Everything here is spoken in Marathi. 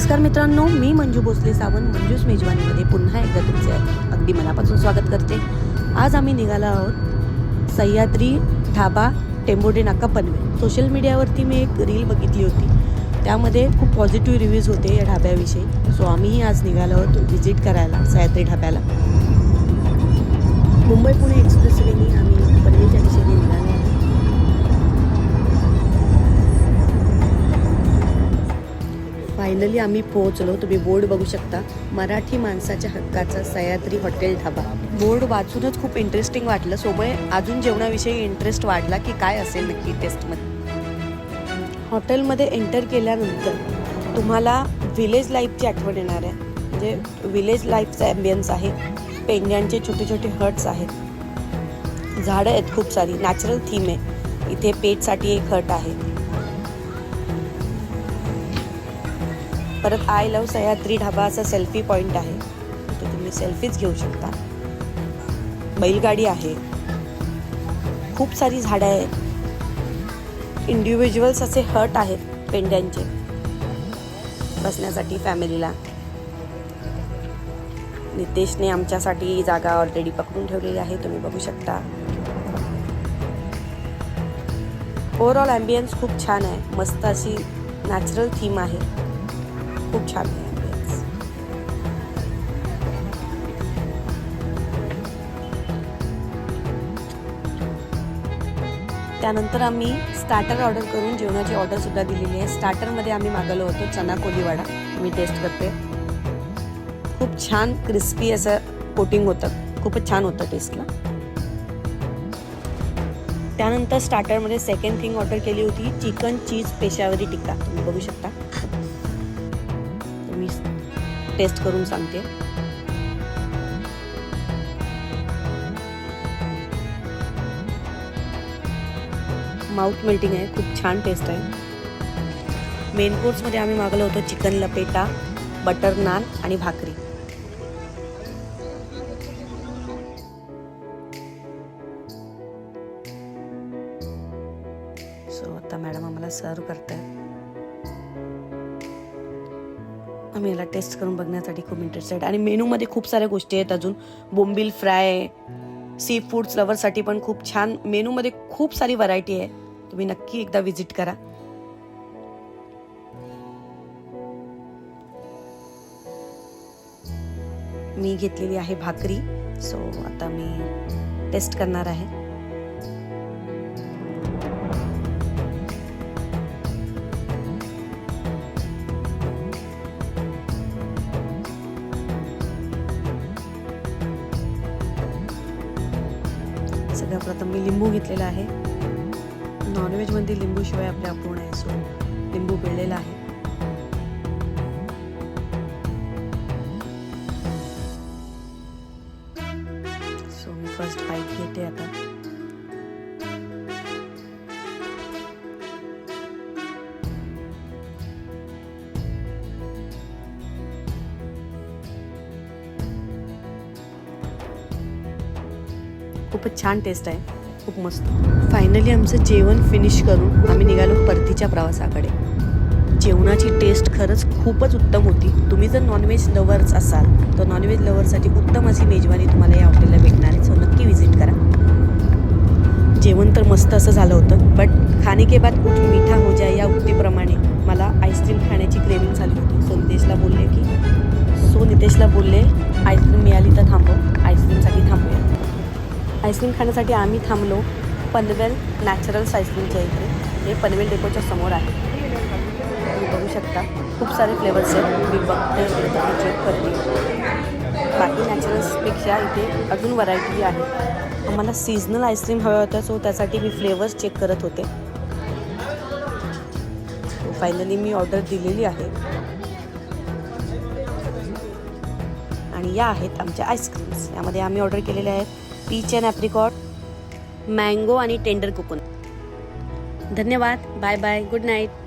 नमस्कार मित्रांनो मी मंजू भोसले सावंत मंजूस मेजवानीमध्ये पुन्हा एकदा तुमचे अगदी मनापासून स्वागत करते. आज आम्ही निघालो आहोत सह्याद्री ढाबा टेंबोडे नाका पनवेल सोशल मीडियावरती मी एक रील बघितली होती. त्यामध्ये खूप पॉझिटिव्ह रिव्ह्यूज होते या ढाब्याविषयी. सो आम्हीही आज निघालो आहोत व्हिजिट करायला सह्याद्री ढाब्याला. मुंबई पुणे एक्सप्रेस फायनली आम्ही पोहोचलो. तुम्ही बोर्ड बघू शकता. मराठी माणसाच्या हक्काचा सह्याद्री हॉटेल ढाबा. बोर्ड वाचूनच खूप इंटरेस्टिंग वाटलं. सोमुळे अजून जेवणाविषयी इंटरेस्ट वाढला की काय असेल नक्की टेस्टमध्ये हॉटेलमध्ये एंटर केल्यानंतर तुम्हाला विलेज लाईफची आठवण येणार आहे. म्हणजे विलेज लाईफचा ॲम्बियन्स आहे. पेंड्यांचे छोटे छोटे हट्स आहेत. झाडं आहेत खूप सारी. नॅचरल थीम आहे. इथे पेटसाठी एक हट आहे. परत आय लव सह्याद्री ढाबा असा सेल्फी पॉईंट आहे. तिथे तुम्ही सेल्फीच घेऊ शकता. बैलगाडी आहे. खूप सारी झाडं आहेत. इंडिव्हिज्युअल्स असे हट आहेत पेंड्यांचे. बसण्यासाठी फॅमिलीला नितेशने आमच्यासाठी जागा ऑलरेडी पकडून ठेवलेली आहे. तुम्ही बघू शकता. ओव्हरऑल ॲम्बियन्स खूप छान आहे. मस्त अशी नॅचरल थीम आहे. खूप छान आहे. त्यानंतर आम्ही स्टार्टर ऑर्डर करून जेवणाची ऑर्डर सुद्धा दिलेली आहे. स्टार्टरमध्ये आम्ही मागवलं होतं चना कोलीवाडा. मी टेस्ट करते. खूप छान क्रिस्पी असं कोटिंग होतं. खूपच छान होतं टेस्टला त्यानंतर स्टार्टरमध्ये सेकंड थिंग ऑर्डर केली होती चिकन चीज पेशावरी टिक्का तुम्ही बघू शकता. टेस्ट करून सांगते. माउथ मेल्टिंग आहे खूप छान टेस्ट आहे. मेन कोर्समध्ये आम्ही मागवलं होतं चिकन लपेटा बटर नान आणि भाकरी. सो आता मॅडम आम्हाला सर्व करतायत. आम्ही याला टेस्ट करून बघण्यासाठी खूप इंटरेस्टेड आणि मेनूमध्ये खूप साऱ्या गोष्टी आहेत अजून. बोंबील फ्राय सी फूड्स लवरसाठी पण खूप छान. मेनूमध्ये खूप सारी व्हरायटी आहे. तुम्ही नक्की एकदा व्हिजिट करा. मी घेतलेली आहे भाकरी. सो आता मी टेस्ट करणार आहे. सगळ्यात प्रथम मी लिंबू घेतलेला आहे. नॉनव्हेजमध्ये लिंबूशिवाय आपले अपूर्ण आहे सो लिंबू पिळलेला आहे. सो मी फर्स्ट बाईक घेते आता. खूपच छान टेस्ट आहे. खूप मस्त. फायनली आमचं जेवण फिनिश करून आम्ही निघालो परतीच्या प्रवासाकडे. जेवणाची टेस्ट खरंच खूपच उत्तम होती. तुम्ही जर नॉनव्हेज लवर्स असाल तर नॉनव्हेज लवर्ससाठी उत्तम अशी मेजवानी तुम्हाला या हॉटेलला भेटणार आहे. सो नक्की व्हिजिट करा. जेवण तर मस्त असं झालं होतं बट खाने के बाद कुछ मीठा हो जाए या उक्तीप्रमाणे मला आईस्क्रीम खाण्याची क्रेविंग झाली होती. सो नितेशला बोलले की सो नितेशला बोलले आईस्क्रीम मिळाली तर थांबव. आईस्क्रीमसाठी थांबूया. आईस्क्रीम खाण्यासाठी आम्ही थांबलो पनवेल नॅचरल्स आईस्क्रीमच्या इथे. हे पनवेल डेपोच्या समोर आहे. तुम्ही बघू शकता. खूप सारे फ्लेवर्स आहेत. मी बघते चेक करते बाकी नॅचरल्सपेक्षा इथे अजून व्हरायटी आहे. आम्हाला सीझनल आईस्क्रीम हव्या होत्या सो त्यासाठी मी फ्लेवर्स चेक करत होते. फायनली मी ऑर्डर दिलेली आहे. आणि या आहेत आमच्या आईस्क्रीम्स यामध्ये आम्ही ऑर्डर केलेले आहेत पीच अँड ॲप्रिकॉट मँगो आणि टेंडर कोकोनट धन्यवाद बाय बाय गुड नाईट.